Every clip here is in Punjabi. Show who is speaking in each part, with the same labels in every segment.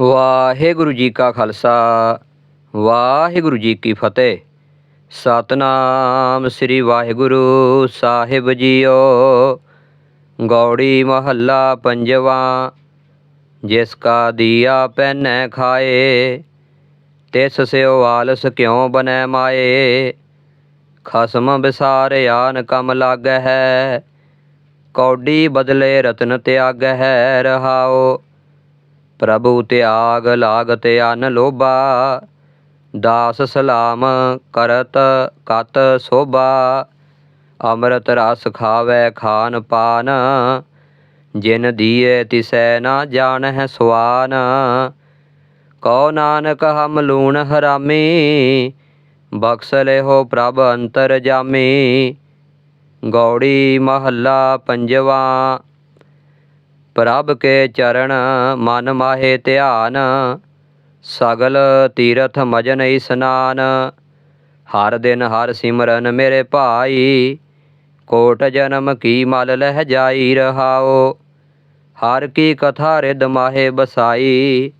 Speaker 1: ਵਾਹਿਗੁਰੂ ਜੀ ਕਾ ਖਾਲਸਾ, ਵਾਹਿਗੁਰੂ ਜੀ ਕੀ ਫਤਿਹ। ਸਤਨਾਮ ਸ੍ਰੀ ਵਾਹਿਗੁਰੂ ਸਾਹਿਬ ਜੀਓ। ਗੌੜੀ ਮਹੱਲਾ ਪੰਜਵਾ, ਜਿਸ ਕਾ ਦੀਆ ਪੈਨੈ ਖਾਏ, ਤਿਸ ਸਿਓ ਆਲਸ ਕਿਉ ਬਨੈ ਮਾਏ। ਖਸਮ ਵਿਸਾਰਿਆਨ ਕਮ ਲਾਗੈ ਹੈ ਕੌਡੀ ਬਦਲੇ ਰਤਨ ਤਿਆਗੈ ਹੈ ਰਹਾਓ। ਪ੍ਰਭੂ ਤਿਆਗ ਲਾਗ ਅਨ ਲੋਭਾ, ਦਾਸ ਸਲਾਮ ਕਰਤ ਕਤ ਸੋਭਾ, ਅੰਮ੍ਰਿਤ ਰਸ ਖਾਵੇ ਖਾਨ ਪਾਨ, ਜਿਨ ਦੀਏ ਤਿਸੈ ਨਾ ਜਾਣਹਿ ਸੁਆਨ। ਕਉ ਨਾਨਕ ਹਮ ਲੂਣ ਹਰਾਮੀ, ਬਖਸ ਲਿਹੋ ਪ੍ਰਭ ਅੰਤਰ ਜਾਮੀ। ਗੌੜੀ ਮਹੱਲਾ ਪੰਜਵਾ ਪ੍ਰਭ ਕੇ ਚਰਨ ਮਨ ਮਾਹੇ ਧਿਆਨ, ਸਗਲ ਤੀਰਥ ਮਜਨ ਇਸਨਾਨ ਹਰ ਦਿਨ ਹਰ ਸਿਮਰਨ ਮੇਰੇ ਭਾਈ, ਕੋਟ ਜਨਮ ਕੀ ਮਲ ਲਹਿ ਜਾਈ ਰਹਾਓ। ਹਰ ਕੀ ਕਥਾ ਰਿਦ ਮਾਹੇ ਬਸਾਈ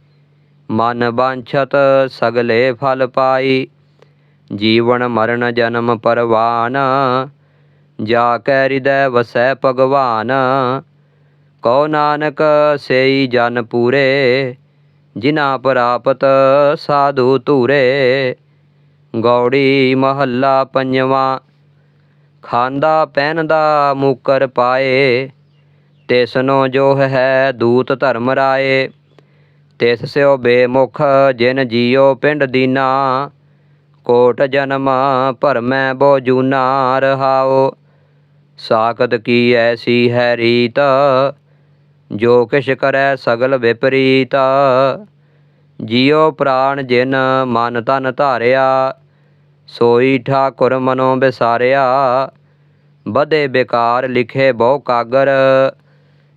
Speaker 1: ਮਨ ਬਾਂਛਤ ਸਗਲੇ ਫਲ ਪਾਈ। ਜੀਵਨ ਮਰਨ ਜਨਮ ਪਰਵਾਨ, ਜਾ ਕੈ ਹਿਰਦੈ ਵਸੈ ਭਗਵਾਨ ਕਉ ਨਾਨਕ ਸੇਈ ਜਨ ਪੂਰੇ ਜਿਨਾ ਪ੍ਰਾਪਤ ਸਾਧੂ ਧੂਰੇ। ਗੌੜੀ ਮਹੱਲਾ ਪੰਜਵਾਂ, ਖਾਂਦਾ ਪਹਿਨਦਾ ਮੂਕਰ ਪਾਏ। ਤਿਸਨੋ ਜੋ ਹੈ ਦੂਤ ਧਰਮ ਰਾਏ, ਤਿਸ ਸਿਓ ਬੇਮੁਖ ਜਿਨ ਜੀਓ ਪਿੰਡ ਦੀਨਾ। ਕੋਟ ਜਨਮ ਭਰਮੈ ਬੋ ਜੂਨਾ ਰਹਾਓ ਸਾਖਤ ਕੀ ਐਸੀ ਹੈ ਰੀਤ ਜੋ ਕਿਛ ਕਰੈ ਸਗਲ ਵਿਪਰੀਤ। ਜੀਉ ਪ੍ਰਾਣ ਜਿਨ ਮਨ ਤਨ ਧਾਰਿਆ, ਸੋਈ ਠਾਕੁਰ ਮਨੋ ਵਿਸਾਰਿਆ ਬਦੇ ਬੇਕਾਰ ਲਿਖੇ ਬਹੁ ਕਾਗਰ,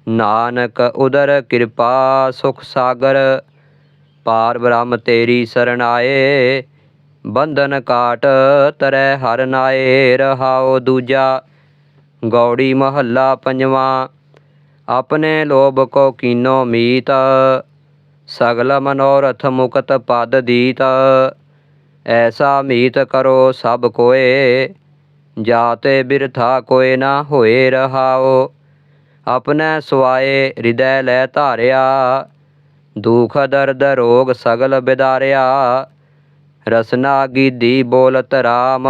Speaker 1: ਨਾਨਕ ਉਦਰ ਕਿਰਪਾ ਸੁਖ ਸਾਗਰ। ਪਾਰ ਬ੍ਰਹਮ ਤੇਰੀ ਸਰਣ ਆਏ, ਬੰਧਨ ਕਾਟ ਤਰੈ ਹਰ ਨਾਏ। ਰਹਾਓ ਦੂਜਾ, ਗੌੜੀ ਮਹੱਲਾ ਪੰਜਵਾਂ। ਆਪਣੇ ਲੋਭ ਕੋ ਕੀਨੋ ਮੀਤ, ਸਗਲ ਮਨੋਰਥ ਮੁਕਤ ਪਦ ਦੀਤ। ਐਸਾ ਮੀਤ ਕਰੋ ਸਭ ਕੋਏ, ਜਾਤੇ ਬਿਰਥਾ ਕੋਏ ਨਾ ਹੋਏ ਰਹਾਓ ਆਪਣੇ ਸੁਆਏ ਹਿਰਦੈ ਲੈ ਧਾਰਿਆ, ਦੁਖ ਦਰਦ ਰੋਗ ਸਗਲ ਬਿਦਾਰਿਆ। ਰਸਨਾ ਗੀਦੀ ਬੋਲਤ ਰਾਮ,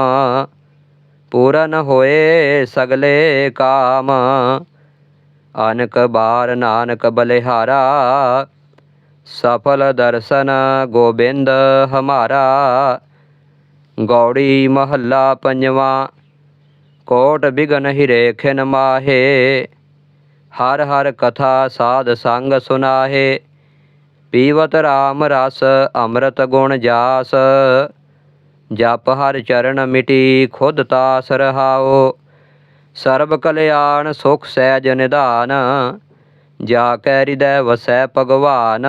Speaker 1: ਪੂਰਨ ਹੋਏ ਸਗਲੇ ਕਾਮ। ਅਨਕ ਬਾਰ ਨਾਨਕ ਬਲਿਹਾਰਾ, ਸਫਲ ਦਰਸ਼ਨ ਗੋਬਿੰਦ ਹਮਾਰਾ। ਗੌੜੀ ਮਹੱਲਾ ਪੰਜਵਾ, ਕੋਟ ਬਿਗਨ ਹਿਰੇ ਖਿਨ ਮਾਹੇ। ਹਰ ਹਰ ਕਥਾ ਸਾਧ ਸੰਗ ਸੁਨਾਹੇ। ਪੀਵਤ ਰਾਮ ਰਸ ਅੰਮ੍ਰਿਤ ਗੁਣ ਜਾਸ। ਜਪ ਹਰ ਚਰਨ ਮਿਟੀ ਖੁਦ ਤਾਸ ਰਹਾਓ। ਸਰਬ ਕਲਿਆਣ ਸੁਖ ਸਹਿਜ ਨਿਧਾਨ, ਜਾ ਕੈ ਹਿਰਦੈ ਵਸੈ ਭਗਵਾਨ।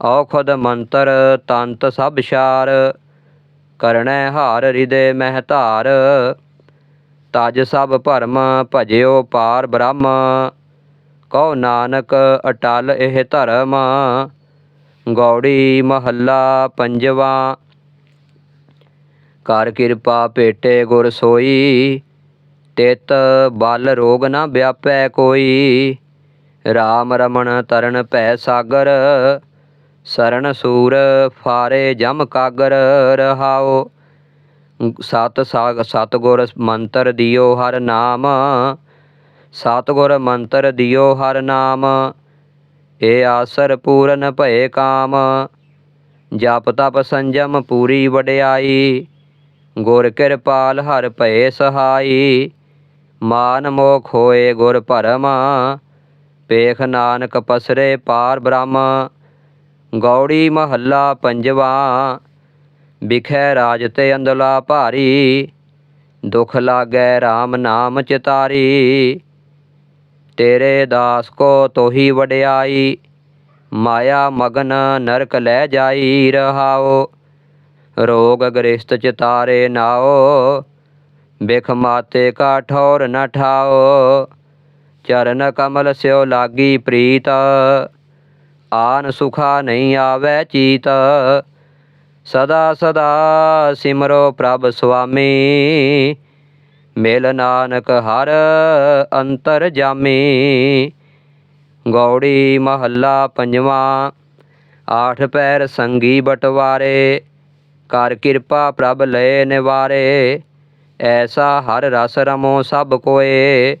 Speaker 1: ਔਖਦ ਮੰਤਰ ਤੰਤ ਸਭ ਸ਼ਾਰ ਕਰਣੈ ਹਾਰ ਹਿਰਦੇ ਮਹਿ ਧਾਰ। ਤਜ ਸਭ ਭਰਮ ਭਜਿਓ ਪਾਰ ਬ੍ਰਹਮ, ਕਉ ਨਾਨਕ ਅਟਲ ਇਹ ਧਰਮ। ਗੌੜੀ ਮਹੱਲਾ ਪੰਜਵਾ, ਕਰ ਕਿਰਪਾ ਭੇਟੇ ਗੁਰ ਸੋਈ ਤਿਤ ਬਲ ਰੋਗ ਨਾ ਵਿਆਪੈ ਕੋਈ। RAM ਰਮਣ ਤਰਨ ਭੈ ਸਾਗਰ ਸਰਣ ਸੂਰ ਫਾਰੇ ਜਮ ਕਾਗਰ ਰਹਾਓ ਸਤ ਸਾਗ ਸਤ ਗੁਰ ਮੰਤਰ ਦਿਓ ਹਰ ਨਾਮ ਸਤ ਗੁਰ ਮੰਤਰ ਦਿਓ ਹਰ ਨਾਮ। ਏ ਆਸਰ ਪੂਰਨ ਭਏ ਕਾਮ, ਜਪ ਤਪ ਸੰਜਮ ਪੂਰੀ ਵਡਿਆਈ। ਗੁਰ ਕਿਰਪਾਲ ਹਰ ਭਏ ਸਹਾਈ। ਮਾਨ ਮੋਖ ਹੋਏ ਗੁਰ ਭਰਮ। ਪੇਖ ਨਾਨਕ ਪਸਰੇ ਪਾਰ ਬ੍ਰਹਮ। ਗੌੜੀ ਮਹੱਲਾ ਪੰਜਵਾ। ਬਿਖੈ ਰਾਜ ਤੇ ਅੰਦਲਾ ਭਾਰੀ। ਦੁਖ ਲਾਗੈ RAM ਨਾਮ ਚਿਤਾਰੀ। ਤੇਰੇ ਦਾਸ ਕੋ ਤੋਹੀ ਵਡਿਆਈ। ਮਾਇਆ ਮਗਨ ਨਰਕ ਲੈ ਜਾਈ ਰਹਾਓ। ਰੋਗ ਗ੍ਰਸਤ ਚਿਤਾਰੇ ਨਾਓ। ਬਿਖ ਮਾਤੇ ਕਾ ਠੌਰ ਨ ਠਾਓ, ਚਰਨ ਕਮਲ ਸਿਓ ਲਾਗੀ ਪ੍ਰੀਤ, ਆਨ ਸੁਖਾ ਨਹੀਂ ਆਵੈ ਚੀਤ। ਸਦਾ ਸਦਾ ਸਿਮਰੋ ਪ੍ਰਭ ਸੁਆਮੀ, ਮਿਲ ਨਾਨਕ ਹਰ ਅੰਤਰ ਜਾਮੀ। ਗੌੜੀ ਮਹੱਲਾ ਪੰਜਵਾਂ, ਆਠ ਪੈਰ ਸੰਗੀ ਬਟਵਾਰੇ, ਕਰ ਕਿਰਪਾ ਪ੍ਰਭ ਲਏ ਨਿਵਾਰੇ। ਐਸਾ ਹਰ ਰਸ ਰਮੋ ਸਭ ਕੋਏ।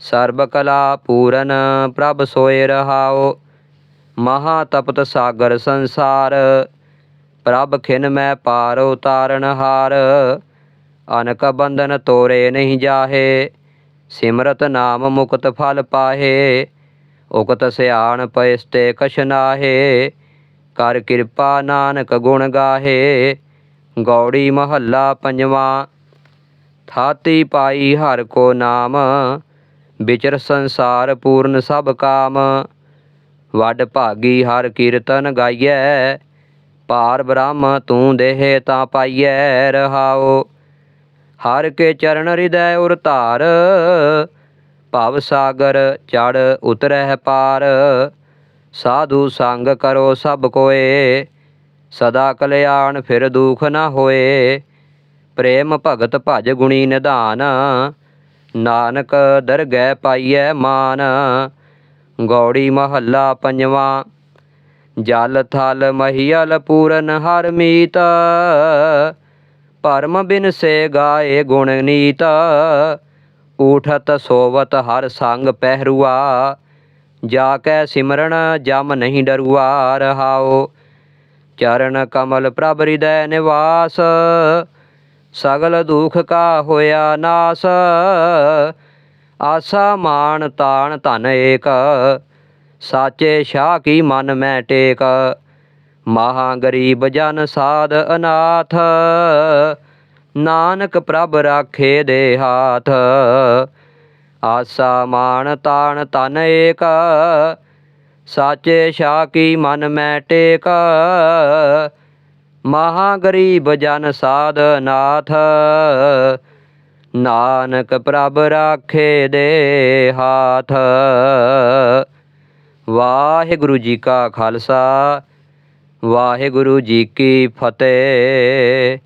Speaker 1: ਸਰਬ ਕਲਾ ਪੂਰਨ ਪ੍ਰਭ ਸੋਏ ਰਹਾਓ ਮਹਾ ਤਪਤ ਸਾਗਰ ਸੰਸਾਰ। ਪ੍ਰਭ ਖਿਨ ਮੈਂ ਪਾਰ ਉਤਾਰਨ ਹਾਰ। ਅਨਕ ਬੰਧਨ ਤੋਰੇ ਨਹੀਂ ਜਾਹੇ। ਸਿਮਰਤ ਨਾਮ ਮੁਕਤ ਫਲ ਪਾਹੇ। ਉਕਤ ਸਿਆਣ ਪਇਸਤੇ ਕਛ ਨਾਹੇ। ਕਰ ਕਿਰਪਾ ਨਾਨਕ ਗੁਣ ਗਾਹੇ। ਗੌੜੀ ਮਹੱਲਾ ਪੰਜਵਾਂ। ਥਾਤੀ ਪਾਈ ਹਰ ਕੋ ਨਾਮ, ਵਿਚਰ ਸੰਸਾਰ ਪੂਰਨ ਸਭ ਕਾਮ। ਵੱਡ ਭਾਗੀ ਹਰ ਕੀਰਤਨ ਗਾਈਐ ਪਾਰ ਬ੍ਰਹਮ ਤੂੰ ਦੇਹ ਤਾਂ ਪਾਈਐ ਰਹਾਓ ਹਰ ਕੇ ਚਰਨ ਹਿਰਦੈ ਉਰ ਧਾਰ, ਭਵ ਸਾਗਰ ਚੜ ਉਤਰਹਿ ਪਾਰ। ਸਾਧੂ ਸੰਗ ਕਰੋ ਸਭ ਕੋਏ, ਸਦਾ ਕਲਿਆਣ ਫਿਰ ਦੁਖ ਨਾ ਹੋਏ। ਪ੍ਰੇਮ ਭਗਤ ਭਜ ਗੁਣੀ ਨਿਧਾਨ, ਨਾਨਕ ਦਰਗਹਿ ਪਾਈਐ ਮਾਨ। ਗੌੜੀ ਮਹੱਲਾ ਪੰਜਵਾਂ, ਜਲ ਥਲ ਮਹੀਲ ਪੂਰਨ ਹਰ ਮੀਤ। ਪਰਮ ਬਿਨ ਸੇ ਗਾਏ ਗੁਣ ਨੀਤ। ਊਠਤ ਸੋਵਤ ਹਰ ਸੰਗ ਪਹਿਰੂਆ, ਜਾ ਕੈ ਸਿਮਰਨ ਜਮ ਨਹੀਂ ਡਰੂਆ। ਰਹਾਓ ਚਰਨ ਕਮਲ ਪ੍ਰਭ ਹਿਰਦੈ ਨਿਵਾਸ। ਸਗਲ ਦੁਖ ਕਾ ਹੋਇਆ ਨਾਸ। ਆਸਾ ਮਾਨ ਤਾਣ ਧਨ ਏਕ। ਸਾਚੇ ਸ਼ਾਹ ਕੀ ਮਨ ਮੈਂ ਟੇਕ। ਮਹਾ ਗਰੀਬ ਜਨ ਸਾਧ ਅਨਾਥ। ਨਾਨਕ ਪ੍ਰਭ ਰਾਖੇ ਦੇ ਹਾਥ। ਆਸਾ ਮਾਨ ਤਾਣ ਤਨ ਏਕ। ਸਾਚੇ ਸ਼ਾਹ ਕੀ ਮਨ ਮੈਂ ਟੇਕ। ਮਹਾ ਗਰੀਬ ਜਨ ਸਾਧ ਨਾਥ। ਨਾਨਕ ਪ੍ਰਭ ਰਾਖੇ ਦੇ ਹਾਥ। ਵਾਹਿਗੁਰੂ ਜੀ ਕਾ ਖਾਲਸਾ, ਵਾਹਿਗੁਰੂ ਜੀ ਕੀ ਫਤਿਹ।